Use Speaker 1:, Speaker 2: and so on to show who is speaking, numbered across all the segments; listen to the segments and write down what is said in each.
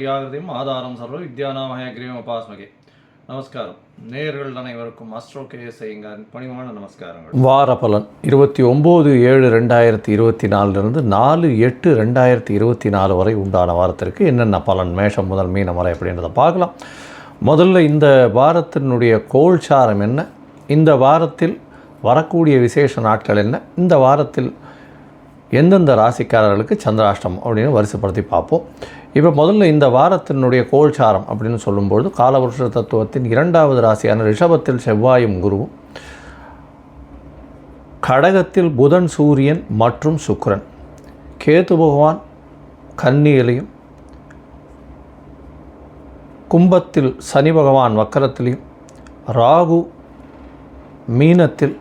Speaker 1: ஞானானந்தமயம் ஆதாரம் சர்வ வித்யானாமய கிரீவம் உபாஸ்மகே. நமஸ்காரம். நேயர்கள் அனைவருக்கும் அஸ்ட்ரோ கேஎஸ்ஐங்க பணிவான நமஸ்காரங்கள். வார பலன் இருபத்தி ஒம்பது ஏழு ரெண்டாயிரத்தி இருபத்தி நாலுலேருந்து நாலு எட்டு ரெண்டாயிரத்தி இருபத்தி நாலு வரை உண்டான வாரத்திற்கு என்னென்ன பலன் மேஷம் முதல் மீனம் வரை அப்படின்றத பார்க்கலாம். முதல்ல இந்த வாரத்தினுடைய கோல்சாரம் என்ன? இந்த வாரத்தில் வரக்கூடிய விசேஷ நாட்கள் என்ன? இந்த வாரத்தில் எந்தெந்த ராசிக்காரர்களுக்கு சந்திராஷ்டம் அப்படின்னு வரிசைப்படுத்தி பார்ப்போம். இப்போ முதல்ல இந்த வாரத்தினுடைய கோல்சாரம் அப்படின்னு சொல்லும்பொழுது காலவருஷ தத்துவத்தின் இரண்டாவது ராசியான ரிஷபத்தில் செவ்வாயும் குருவும் கடகத்தில் புதன் சூரியன் மற்றும் சுக்ரன் கேது பகவான் கன்னியிலையும் கும்பத்தில் சனி பகவான் வக்கரத்திலையும் ராகு மீனத்தில்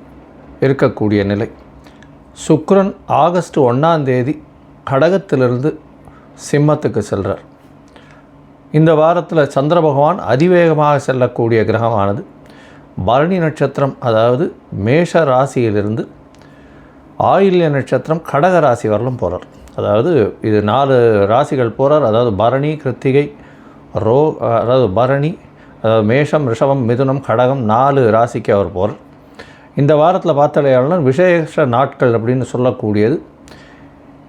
Speaker 1: இருக்கக்கூடிய நிலை. சுக்ரன் ஆகஸ்ட் ஒன்றாம் தேதி கடகத்திலிருந்து சிம்மத்துக்கு செல்கிறார் இந்த வாரத்தில் சந்திர பகவான் அதிவேகமாக செல்லக்கூடிய கிரகமானது பரணி நட்சத்திரம் அதாவது மேஷ ராசியிலிருந்து ஆயில்ய நட்சத்திரம் கடக ராசி வரலும் போகிறார் அதாவது இது நாலு ராசிகள் போகிறார் அதாவது பரணி கிருத்திகை ரோ அதாவது பரணி அதாவது மேஷம் ரிஷபம் மிதுனம் கடகம் நாலு ராசிக்கு அவர் போகிறார் இந்த வாரத்தில் பார்த்தாலேயாளர் விசேஷ நாட்கள் அப்படின்னு சொல்லக்கூடியது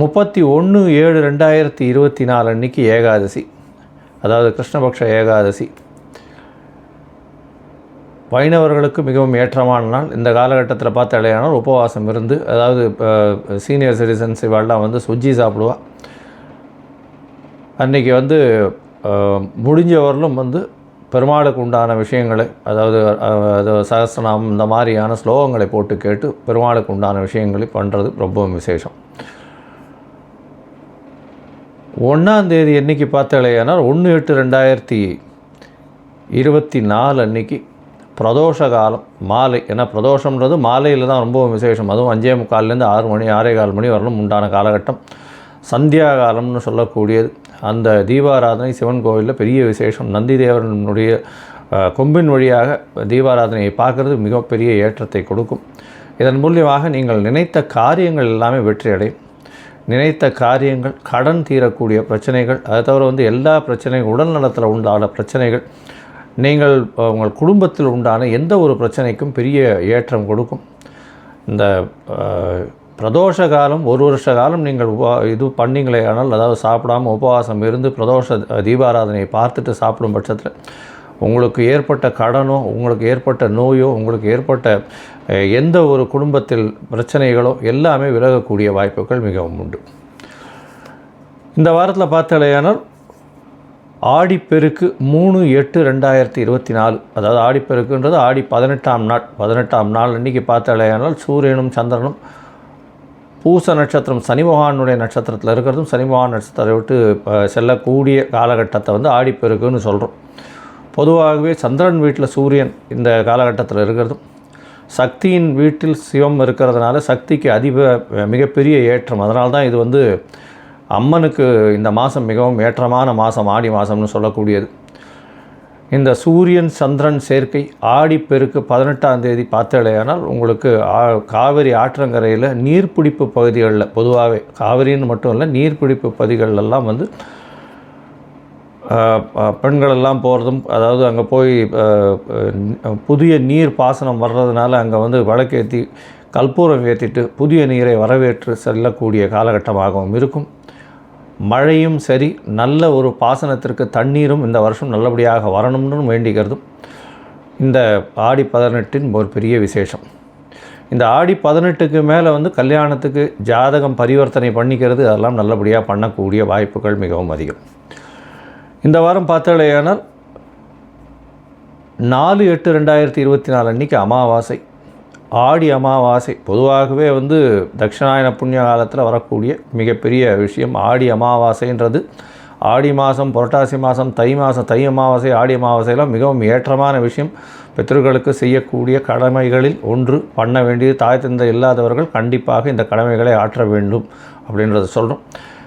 Speaker 1: முப்பத்தி ஒன்று ஏழு ரெண்டாயிரத்தி இருபத்தி நாலு அன்னைக்கு ஏகாதசி. அதாவது கிருஷ்ணபக்ஷ ஏகாதசி. வைணவர்களுக்கு மிகவும் ஏற்றமான நாள். இந்த காலகட்டத்தில் பார்த்தாலேயானால் உபவாசம் இருந்து அதாவது சீனியர் சிட்டிசன்ஸ் இவாள்லாம் வந்து சுஜ்ஜி சாப்பிடுவா அன்றைக்கி வந்து முடிஞ்சவர்களும் வந்து பெருமாளுக்கு உண்டான விஷயங்களை அதாவது அது சகசிரநாமம் இந்த மாதிரியான ஸ்லோகங்களை போட்டு கேட்டு பெருமாளுக்கு உண்டான விஷயங்களை பண்ணுறது ரொம்பவும் விசேஷம். ஒன்றாந்தேதி என்றைக்கு பார்த்தாலேயானால் ஒன்று எட்டு ரெண்டாயிரத்தி இருபத்தி நாலு அன்னைக்கு பிரதோஷ காலம் மாலை. ஏன்னா பிரதோஷம்ன்றது மாலையில் தான் ரொம்பவும் விசேஷம். அதுவும் அஞ்சே முக்கால்லேருந்து ஆறு மணி ஆறே கால் மணி வரலும் உண்டான காலகட்டம். சந்தியா காலம்னு சொல்லக்கூடியது. அந்த தீபாராதனை சிவன் கோவிலில் பெரிய விசேஷம். நந்தி தேவனுடைய கொம்பின் வழியாக தீபாராதனையை பார்க்குறது மிகப்பெரிய ஏற்றத்தை கொடுக்கும். இதன் மூலியமாக நீங்கள் நினைத்த காரியங்கள் எல்லாமே வெற்றி அடையும் நினைத்த காரியங்கள் கடன் தீரக்கூடிய பிரச்சனைகள் அதை தவிர வந்து எல்லா பிரச்சனைகள் உடல் நலத்தில் உண்டான பிரச்சனைகள் நீங்கள் உங்கள் குடும்பத்தில் உண்டான எந்த ஒரு பிரச்சனைக்கும் பெரிய ஏற்றம் கொடுக்கும். இந்த பிரதோஷ காலம் ஒரு வருஷ காலம் நீங்கள் உபா இது பண்ணிங்களே ஆனால் அதாவது சாப்பிடாமல் உபவாசம் இருந்து பிரதோஷ தீபாராதனையை பார்த்துட்டு சாப்பிடும் பட்சத்தில் உங்களுக்கு ஏற்பட்ட கடனோ உங்களுக்கு ஏற்பட்ட நோயோ உங்களுக்கு ஏற்பட்ட எந்த ஒரு குடும்பத்தில் பிரச்சனைகளோ எல்லாமே விலகக்கூடிய வாய்ப்புகள் மிகவும் உண்டு. இந்த வாரத்தில் பார்த்தாலேயானால் ஆடிப்பெருக்கு மூணு எட்டு ரெண்டாயிரத்தி இருபத்தி நாலு அதாவது ஆடிப்பெருக்குன்றது ஆடி பதினெட்டாம் நாள் பதினெட்டாம் நாள் அன்றைக்கி பார்த்தாலேயானால் சூரியனும் சந்திரனும் பூச நட்சத்திரம் சனிபகவானுடைய நட்சத்திரத்தில் இருக்கிறதும் சனி நட்சத்திரத்தை விட்டு செல்லக்கூடிய காலகட்டத்தை வந்து ஆடிப்பெருக்குன்னு சொல்கிறோம் பொதுவாகவே சந்திரன் வீட்டில் சூரியன் இந்த காலகட்டத்தில் இருக்கிறதும் சக்தியின் வீட்டில் சிவம் இருக்கிறதுனால சக்திக்கு அதிக மிகப்பெரிய ஏற்றம். அதனால தான் இது வந்து அம்மனுக்கு இந்த மாதம் மிகவும் ஏற்றமான மாதம் ஆடி மாதம்னு சொல்லக்கூடியது. இந்த சூரியன் சந்திரன் சேர்க்கை ஆடிப்பெருக்கு பதினெட்டாம் தேதி பார்த்தலையானால் உங்களுக்கு காவிரி ஆற்றங்கரையில் நீர்பிடிப்பு பகுதிகளில் பொதுவாகவே காவிரின்னு மட்டும் இல்லை நீர்பிடிப்பு பகுதிகளெல்லாம் வந்து பெண்களெல்லாம் போகிறதும் அதாவது அங்கே போய் புதிய நீர் பாசனம் வர்றதுனால அங்கே வந்து வழக்கேற்றி கற்பூரம் ஏற்றிட்டு புதிய நீரை வரவேற்று செல்லக்கூடிய காலகட்டமாகவும் இருக்கும். மழையும் சரி நல்ல ஒரு பாசனத்திற்கு தண்ணீரும் இந்த வருஷம் நல்லபடியாக வரணும்னு வேண்டிக்கிறதும் இந்த ஆடி பதினெட்டின் ஒரு பெரிய விசேஷம். இந்த ஆடி பதினெட்டுக்கு மேலே வந்து கல்யாணத்துக்கு ஜாதகம் பரிவர்த்தனை பண்ணிக்கிறது அதெல்லாம் நல்லபடியாக பண்ணக்கூடிய வாய்ப்புகள் மிகவும் அதிகம். இந்த வாரம் பார்த்தாலேயானால் நாலு எட்டு ரெண்டாயிரத்தி இருபத்தி நாலு அன்றைக்கி அமாவாசை. ஆடி அமாவாசை. பொதுவாகவே வந்து தட்சிணாயன புண்ணிய காலத்தில் வரக்கூடிய மிகப்பெரிய விஷயம் ஆடி அமாவாசைன்றது. ஆடி மாதம் புரட்டாசி மாதம் தை மாதம் தை அமாவாசை ஆடி அமாவாசையெல்லாம் மிகவும் ஏற்றமான விஷயம். பித்ருக்களுக்கு செய்யக்கூடிய கடமைகளில் ஒன்று பண்ண வேண்டியது தாய் தந்தை இல்லாதவர்கள் கண்டிப்பாக இந்த கடமைகளை ஆற்ற வேண்டும் அப்படின்றத சொல்கிறோம்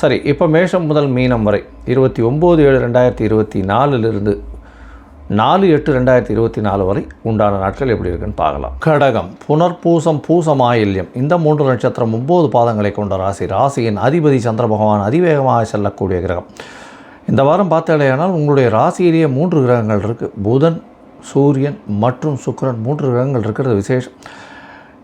Speaker 1: சரி இப்போ மேஷம் முதல் மீனம் வரை இருபத்தி ஒம்பது ஏழு ரெண்டாயிரத்தி இருபத்தி நாலுலேருந்து நாலு எட்டு ரெண்டாயிரத்தி இருபத்தி நாலு வரை உண்டான நாட்கள் எப்படி இருக்குன்னு பார்க்கலாம். கடகம் புனர்பூசம் பூசமாயில்யம் இந்த மூன்று நட்சத்திரம் ஒம்பது பாதங்களை கொண்ட ராசி ராசியின் அதிபதி சந்திர பகவான் அதிவேகமாக செல்லக்கூடிய கிரகம். இந்த வாரம் பார்த்தாலேயானால் உங்களுடைய ராசியிலேயே மூன்று கிரகங்கள் இருக்குது புதன் சூரியன் மற்றும் சுக்கரன் மூன்று கிரகங்கள் இருக்கிறது விசேஷம்.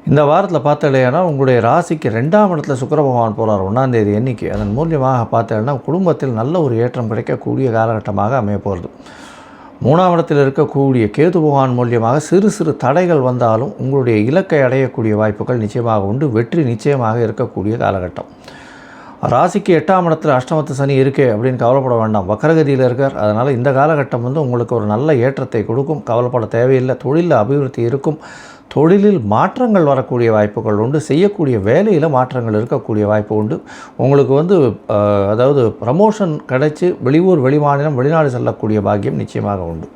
Speaker 1: இந்த வாரத்தில் பார்த்தாலேனா உங்களுடைய ராசிக்கு ரெண்டாம் இடத்துல சுக்கர பகவான் போகிறார் ஒன்றாந்தேதி எண்ணிக்கை அதன் மூலியமாக பார்த்தேன்னா குடும்பத்தில் நல்ல ஒரு ஏற்றம் கிடைக்கக்கூடிய காலகட்டமாக அமைய போகிறது மூணாம் இடத்தில் இருக்கக்கூடிய கேது பகவான் மூலியமாக சிறு சிறு தடைகள் வந்தாலும் உங்களுடைய இலக்கை அடையக்கூடிய வாய்ப்புகள் நிச்சயமாக உண்டு வெற்றி நிச்சயமாக இருக்கக்கூடிய காலகட்டம். ராசிக்கு எட்டாம் இடத்துல அஷ்டமத்து சனி இருக்கே அப்படின்னு கவலைப்பட வேண்டாம். வக்கரகதியில் இருக்கார். அதனால் இந்த காலகட்டம் வந்து உங்களுக்கு ஒரு நல்ல ஏற்றத்தை கொடுக்கும். கவலைப்பட தேவையில்லை. தொழிலில் அபிவிருத்தி இருக்கும். தொழிலில் மாற்றங்கள் வரக்கூடிய வாய்ப்புகள் உண்டு. செய்யக்கூடிய வேலையில் மாற்றங்கள் இருக்கக்கூடிய வாய்ப்பு உண்டு. உங்களுக்கு வந்து அதாவது ப்ரமோஷன் கிடைச்சி வெளியூர் வெளிமாநிலம் வெளிநாடு செல்லக்கூடிய பாக்கியம் நிச்சயமாக உண்டு.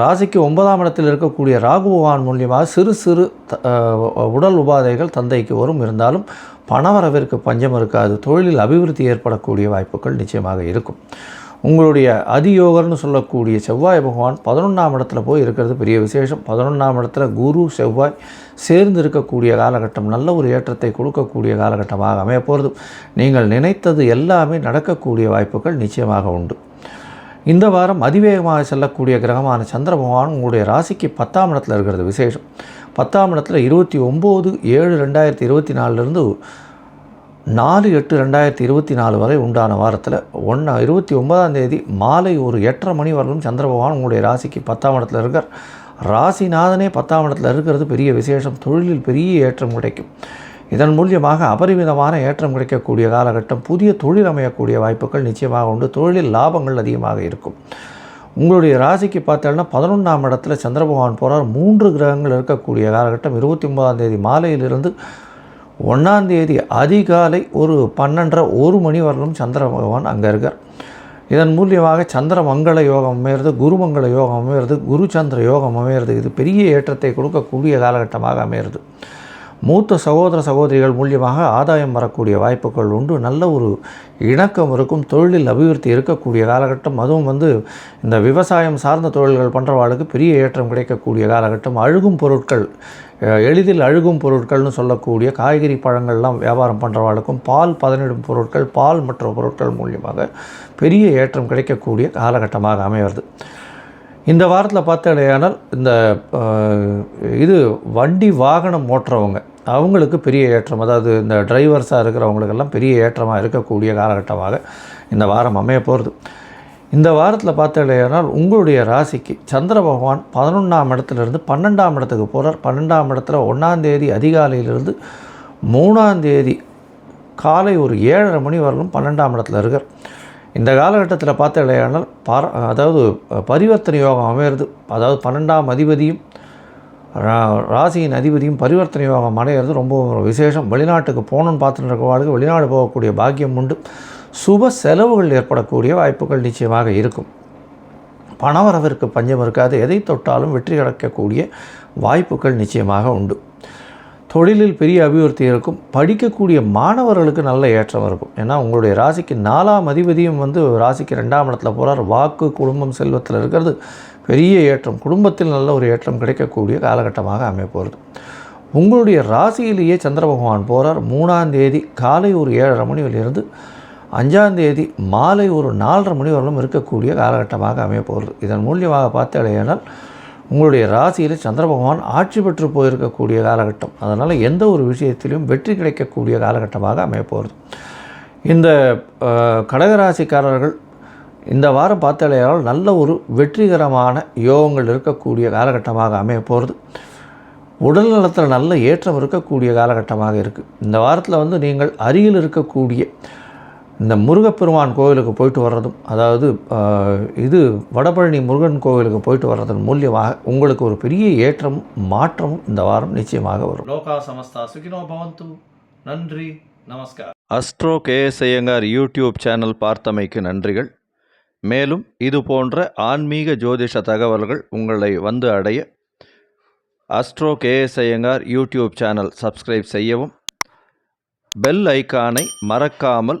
Speaker 1: ராசிக்கு ஒன்பதாம் இடத்தில் இருக்கக்கூடிய ராகு பகவான் மூலியமாக சிறு சிறு உடல் உபாதைகள் தந்தைக்கு வரும். இருந்தாலும் பணவரவிற்கு பஞ்சம் இருக்காது. தொழிலில் அபிவிருத்தி ஏற்படக்கூடிய வாய்ப்புகள் நிச்சயமாக இருக்கும். உங்களுடைய அதியோகர்னு சொல்லக்கூடிய செவ்வாய் பகவான் பதினொன்றாம் இடத்துல போய் இருக்கிறது பெரிய விசேஷம். பதினொன்றாம் இடத்துல குரு செவ்வாய் சேர்ந்து இருக்கக்கூடிய காலகட்டம் நல்ல ஒரு ஏற்றத்தை கொடுக்கக்கூடிய காலகட்டமாக அமைய போகிறது நீங்கள் நினைத்தது எல்லாமே நடக்கக்கூடிய வாய்ப்புகள் நிச்சயமாக உண்டு. இந்த வாரம் அதிவேகமாக செல்லக்கூடிய கிரகமான சந்திர பகவான் உங்களுடைய ராசிக்கு பத்தாம் இடத்துல இருக்கிறது விசேஷம். பத்தாம் இடத்துல இருபத்தி ஒம்பது ஏழு ரெண்டாயிரத்தி இருபத்தி நாலுலேருந்து நாலு எட்டு ரெண்டாயிரத்தி இருபத்தி நாலு வரை உண்டான வாரத்தில் ஒன்றா இருபத்தி ஒன்பதாம் தேதி மாலை ஒரு எட்டரை மணி வரலும் சந்திர பகவான் உங்களுடைய ராசிக்கு பத்தாம் இடத்துல இருக்கார். ராசிநாதனே பத்தாம் இடத்துல இருக்கிறது பெரிய விசேஷம். தொழிலில் பெரிய ஏற்றம் கிடைக்கும். இதன் மூலியமாக அபரிமிதமான ஏற்றம் கிடைக்கக்கூடிய காலகட்டம் புதிய தொழில் அமையக்கூடிய வாய்ப்புகள் நிச்சயமாக உண்டு. தொழிலில் லாபங்கள் அதிகமாக இருக்கும். உங்களுடைய ராசிக்கு பார்த்தோன்னா பதினொன்றாம் இடத்துல சந்திரபகவான் போகிறார் மூன்று கிரகங்கள் இருக்கக்கூடிய காலகட்டம். இருபத்தி ஒன்பதாம் தேதி மாலையிலிருந்து ஒன்றாந்தேதி அதிகாலை ஒரு பன்னெண்டரை ஒரு மணி வரலும் சந்திர பகவான் அங்கே இருக்கார். இதன் மூலியமாக சந்திர மங்கள யோகம் அமையிறது குருமங்கள யோகம் அமையிறது குரு சந்திர யோகம் அமையிறது இது பெரிய ஏற்றத்தை கொடுக்கக்கூடிய காலகட்டமாக அமையிறது. மூத்த சகோதர சகோதரிகள் மூலியமாக ஆதாயம் வரக்கூடிய வாய்ப்புகள் உண்டு. நல்ல ஒரு இணக்கம் இருக்கும் தொழிலில் அபிவிருத்தி இருக்கக்கூடிய காலகட்டம். அதுவும் வந்து இந்த விவசாயம் சார்ந்த தொழில்கள் பண்ணுறவாளுக்கு பெரிய ஏற்றம் கிடைக்கக்கூடிய காலகட்டம். அழுகும் பொருட்கள் எளிதில் அழுகும் பொருட்கள்னு சொல்லக்கூடிய காய்கறி பழங்கள்லாம் வியாபாரம் பண்ணுறவர்களுக்கும் பால் பதனிடும் பொருட்கள் பால் மற்ற பொருட்கள் மூலியமாக பெரிய ஏற்றம் கிடைக்கக்கூடிய காலகட்டமாக அமைகிறது. இந்த வாரத்தில் பார்த்தடையானால் இந்த இது வண்டி வாகனம் ஓட்டுறவங்க அவங்களுக்கு பெரிய ஏற்றம் அதாவது இந்த டிரைவர்ஸாக இருக்கிறவங்களுக்கெல்லாம் பெரிய ஏற்றமாக இருக்கக்கூடிய காலகட்டமாக இந்த வாரம் அமைய போகிறது. இந்த வாரத்தில் பார்த்தீங்கன்னா உங்களுடைய ராசிக்கு சந்திர பகவான் பதினொன்றாம் இடத்துலேருந்து பன்னெண்டாம் இடத்துக்கு போகிறார் பன்னெண்டாம் இடத்துல ஒன்றாந்தேதி அதிகாலையிலிருந்து மூணாந்தேதி காலை ஒரு ஏழரை மணி வரலும் பன்னெண்டாம் இடத்துல இருக்கார். இந்த காலகட்டத்தில் பார்த்தீங்கன்னா பர அதாவது பரிவர்த்தனை யோகம் அமையிறது. அதாவது பன்னெண்டாம் அதிபதியும் ரா- ராசியின் அதிபதியும் பரிவர்த்தனை யோகம் அடையிறது ரொம்ப விசேஷம். வெளிநாட்டுக்கு போகணும்னு பார்த்துட்டு வாழ்க்கை வெளிநாடு போகக்கூடிய பாக்கியம் உண்டு. சுப செலவுகள் ஏற்படக்கூடிய வாய்ப்புகள் நிச்சயமாக இருக்கும். பணவரவிற்கு பஞ்சம் இருக்காது. எதை தொட்டாலும் வெற்றி கிடைக்கக்கூடிய வாய்ப்புகள் நிச்சயமாக உண்டு. தொழிலில் பெரிய அபிவிருத்தி இருக்கும். படிக்கக்கூடிய மாணவர்களுக்கு நல்ல ஏற்றம் இருக்கும். ஏன்னா உங்களுடைய ராசிக்கு நாலாம் அதிபதியும் வந்து ராசிக்கு ரெண்டாம் இடத்துல போகிறார் வாக்கு குடும்பம் செல்வத்தில் இருக்கிறது பெரிய ஏற்றம். குடும்பத்தில் நல்ல ஒரு ஏற்றம் கிடைக்கக்கூடிய காலகட்டமாக அமைப்போகிறது உங்களுடைய ராசியிலேயே சந்திர பகவான் போகிறார் மூணாம் தேதி காலை ஒரு ஏழரை மணியிலிருந்து அஞ்சாந்தேதி மாலை ஒரு நாலரை மணி வரலும் இருக்கக்கூடிய காலகட்டமாக அமையப்போகிறது. இதன் மூலியமாக பார்த்தடையானால் உங்களுடைய ராசியில் சந்திர பகவான் ஆட்சி பெற்று போயிருக்கக்கூடிய காலகட்டம். அதனால் எந்த ஒரு விஷயத்திலும் வெற்றி கிடைக்கக்கூடிய காலகட்டமாக அமையப்போகிறது. இந்த கடகராசிக்காரர்கள் இந்த வாரம் பார்த்தாலேயால் நல்ல ஒரு வெற்றிகரமான யோகங்கள் இருக்கக்கூடிய காலகட்டமாக அமைய போகிறது உடல் நலத்தில் நல்ல ஏற்றம் இருக்கக்கூடிய காலகட்டமாக இருக்குது இந்த வாரத்தில் வந்து நீங்கள் அருகில் இருக்கக்கூடிய இந்த முருகப்பெருமான் கோவிலுக்கு போயிட்டு வர்றதும் அதாவது இது வடபழனி முருகன் கோவிலுக்கு போயிட்டு வர்றதன் மூலியமாக உங்களுக்கு ஒரு பெரிய ஏற்றமும் மாற்றமும் இந்த வாரம் நிச்சயமாக வரும். லோகா சமஸ்தா சுகினோ பவந்து. நன்றி நமஸ்கார். Astro KS Iyengar YouTube channel பார்த்தமைக்கு நன்றிகள். மேலும் இது போன்ற ஆன்மீக ஜோதிஷ தகவல்கள் உங்களை வந்து அடைய astro KS Iyengar YouTube channel subscribe செய்யவும் பெல் ஐகானை மறக்காமல்